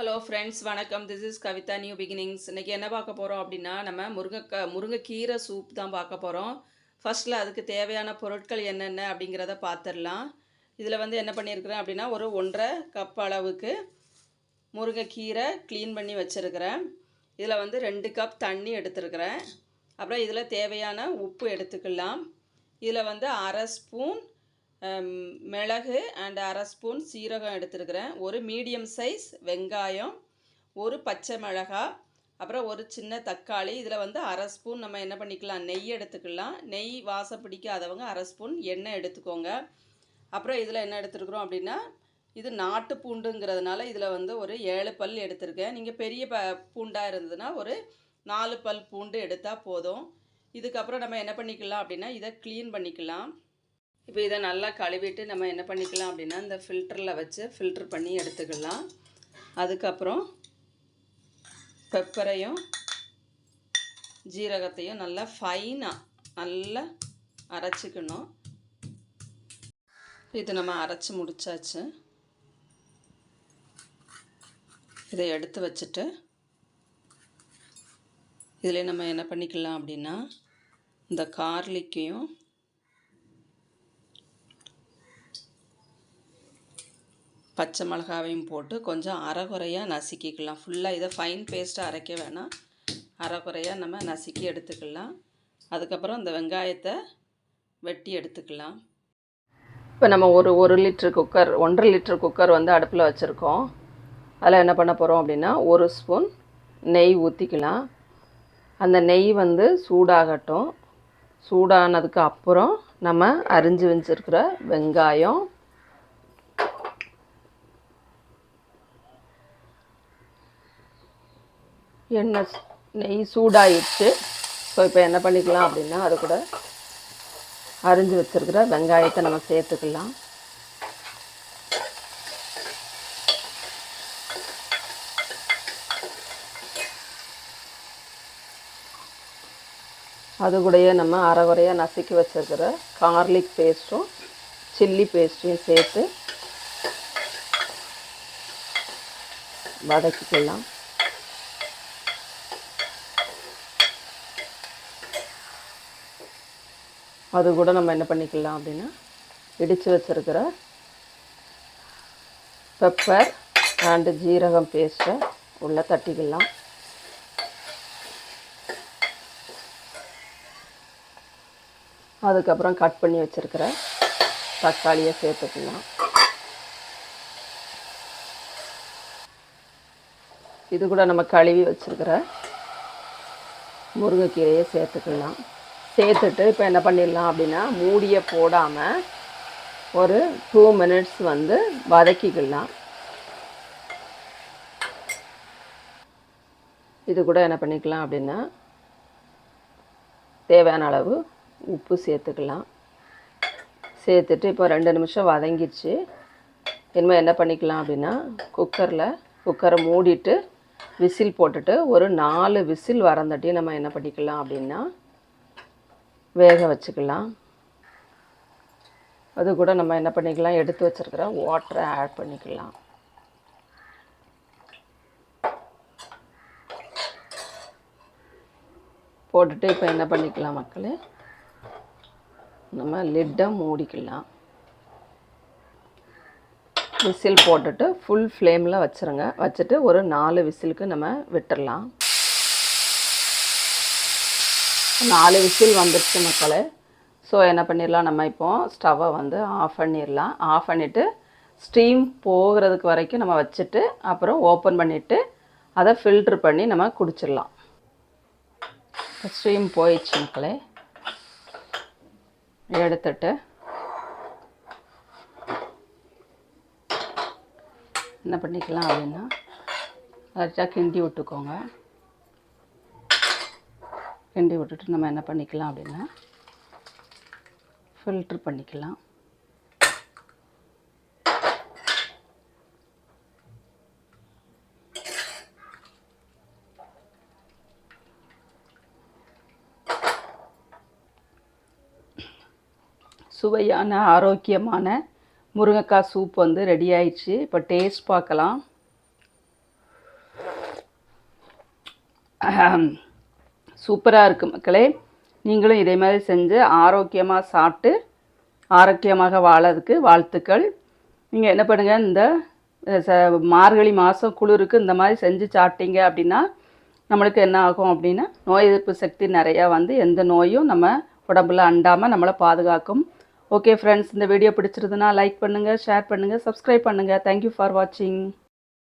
Hello friends வணக்கம். This is Kavitha new beginnings இன்றைக்கி என்ன பார்க்க போகிறோம் அப்படின்னா நம்ம முருங்கைக்கா முருங்கைக்கீரை சூப் தான் பார்க்க போகிறோம் ஃபர்ஸ்ட்டில் அதுக்கு தேவையான பொருட்கள் என்னென்ன அப்படிங்கிறத பார்த்துடலாம். இதில் வந்து என்ன பண்ணியிருக்கிறேன் அப்படின்னா ஒரு ஒன்றரை கப் அளவுக்கு முருங்கைக்கீரை க்ளீன் பண்ணி வச்சுருக்கிறேன். இதில் வந்து ரெண்டு கப் தண்ணி எடுத்துருக்கிறேன். அப்புறம் இதில் தேவையான உப்பு எடுத்துக்கலாம். இதில் வந்து அரை ஸ்பூன் மிளகு அண்ட் அரை ஸ்பூன் சீரகம் எடுத்துருக்கிறேன். ஒரு மீடியம் சைஸ் வெங்காயம் ஒரு பச்சை மிளகா அப்புறம் ஒரு சின்ன தக்காளி. இதில் வந்து அரை ஸ்பூன் நம்ம என்ன பண்ணிக்கலாம்? நெய் எடுத்துக்கலாம். நெய் வாசம் பிடிக்காதவங்க அரை ஸ்பூன் எண்ணெய் எடுத்துக்கோங்க. அப்புறம் இதில் என்ன எடுத்துருக்குறோம் அப்படின்னா இது நாட்டு பூண்டுங்கிறதுனால இதில் வந்து ஒரு ஏழு பல் எடுத்திருக்கேன். நீங்கள் பெரிய ப பூண்டாக இருந்ததுன்னா ஒரு நாலு பல் பூண்டு எடுத்தால் போதும். இதுக்கப்புறம் நம்ம என்ன பண்ணிக்கலாம் அப்படின்னா இதை க்ளீன் பண்ணிக்கலாம். இப்போ இதை நல்லா கழுவிட்டு நம்ம என்ன பண்ணிக்கலாம் அப்படின்னா இந்த ஃபில்டரில் வச்சு ஃபில்டர் பண்ணி எடுத்துக்கலாம். அதுக்கப்புறம் பெப்பரையும் ஜீரகத்தையும் நல்லா ஃபைனாக நல்லா அரைச்சிக்கணும். இது நம்ம அரைச்சி முடிச்சாச்சு. இதை எடுத்து வச்சுட்டு இதில் நம்ம என்ன பண்ணிக்கலாம் அப்படின்னா இந்த கார்லிக்கையும் பச்சை மிளகாவையும் போட்டு கொஞ்சம் அரைகுறையாக நசுக்கிக்கலாம். ஃபுல்லாக இதை ஃபைன் பேஸ்ட்டாக அரைக்க வேணாம். அரைகுறையாக நம்ம நசுக்கி எடுத்துக்கலாம். அதுக்கப்புறம் இந்த வெங்காயத்தை வெட்டி எடுத்துக்கலாம். இப்போ நம்ம ஒரு ஒரு லிட்ரு குக்கர் ஒன்றரை லிட்ரு குக்கர் வந்து அடுப்பில் வச்சுருக்கோம். அதில் என்ன பண்ண போகிறோம் அப்படின்னா ஒரு ஸ்பூன் நெய் ஊற்றிக்கலாம். அந்த நெய் வந்து சூடாகட்டும். சூடானதுக்கு அப்புறம் நம்ம அரிஞ்சு வச்சுருக்கிற வெங்காயம் எண்ணெய் நெய் சூடாயிடுச்சு. ஸோ இப்போ என்ன பண்ணிக்கலாம் அப்படின்னா அது கூட அரிஞ்சு வச்சிருக்கிற வெங்காயத்தை நம்ம சேர்த்துக்கலாம். அது கூடயே நம்ம அரைகுறையாக நசுக்கி வச்சிருக்கிற கார்லிக் பேஸ்ட்டும் சில்லி பேஸ்ட்டையும் சேர்த்து வதக்கிக்கலாம். அது கூட நம்ம என்ன பண்ணிக்கலாம் அப்படின்னா இடித்து வச்சிருக்கிற பெப்பர் அண்டு ஜீரகம் பேஸ்ட்டை உள்ளே தட்டிக்கலாம். அதுக்கப்புறம் கட் பண்ணி வச்சுருக்கிற தக்காளியை சேர்த்துக்கலாம். இது கூட நம்ம கழுவி வச்சுருக்கிற முருங்கைக்கீரையை சேர்த்துக்கலாம். சேர்த்துட்டு இப்போ என்ன பண்ணிடலாம் அப்படின்னா மூடியை போடாமல் ஒரு டூ மினிட்ஸ் வந்து வதக்கிக்கலாம். இது கூட என்ன பண்ணிக்கலாம் அப்படின்னா தேவையான அளவு உப்பு சேர்த்துக்கலாம். சேர்த்துட்டு இப்போ ரெண்டு நிமிஷம் வதங்கிடுச்சு. இனிமேல் என்ன பண்ணிக்கலாம் அப்படின்னா குக்கரில் குக்கரை மூடிட்டு விசில் போட்டுட்டு ஒரு நாலு விசில் வரந்தட்டி நம்ம என்ன பண்ணிக்கலாம் அப்படின்னா வேக வச்சுக்கலாம். அது கூட நம்ம என்ன பண்ணிக்கலாம்? எடுத்து வச்சிருக்கிற வாட்டரை ஆட் பண்ணிக்கலாம். போட்டுட்டு இப்போ என்ன பண்ணிக்கலாம் மக்களே? நம்ம லிட்டை மூடிக்கலாம். விசில் போட்டுட்டு ஃபுல் ஃப்ளேமில் வச்சுருங்க. வச்சுட்டு ஒரு நாலு விசிலுக்கு நம்ம விட்டுறலாம். நாலு விசில் வந்துடுச்சு மக்களே. ஸோ என்ன பண்ணிடலாம் நம்ம இப்போ ஸ்டவ்வை வந்து ஆஃப் பண்ணிடலாம் ஆஃப் பண்ணிவிட்டு ஸ்டீம் போகிறதுக்கு வரைக்கும் நம்ம வச்சுட்டு அப்புறம் ஓப்பன் பண்ணிவிட்டு அதை ஃபில்ட்ரு பண்ணி நம்ம குடிச்சிடலாம் ஸ்டீம் போயிடுச்சு மக்களே. எடுத்துட்டு என்ன பண்ணிக்கலாம் அப்படின்னா கரெக்டாக கிண்டி விட்டுக்கோங்க. கிண்டி விட்டுட்டு நம்ம என்ன பண்ணிக்கலாம் அப்படின்னா ஃபில்ட்ரு பண்ணிக்கலாம். சுவையான ஆரோக்கியமான முருங்கைக்காய் சூப் வந்து ரெடி ஆயிடுச்சு. இப்போ டேஸ்ட் பார்க்கலாம். சூப்பராக இருக்குது மக்களே. நீங்களும் இதே மாதிரி செஞ்சு ஆரோக்கியமாக சாப்பிட்டு ஆரோக்கியமாக வாழறதுக்கு வாழ்த்துக்கள். நீங்கள் என்ன பண்ணுங்கள் இந்த ச மார்கழி மாதம் குளிருக்கு இந்த மாதிரி செஞ்சு சாப்பிட்டீங்க அப்படின்னா நம்மளுக்கு என்ன ஆகும் அப்படின்னா நோய் எதிர்ப்பு சக்தி நிறையா வந்து எந்த நோயும் நம்ம உடம்புல அண்டாமல் நம்மளை பாதுகாக்கும். ஓகே ஃப்ரெண்ட்ஸ் இந்த வீடியோ பிடிச்சிருதுன்னா லைக் பண்ணுங்கள் ஷேர் பண்ணுங்கள் சப்ஸ்கிரைப் பண்ணுங்கள் தேங்க்யூ ஃபார் வாட்சிங்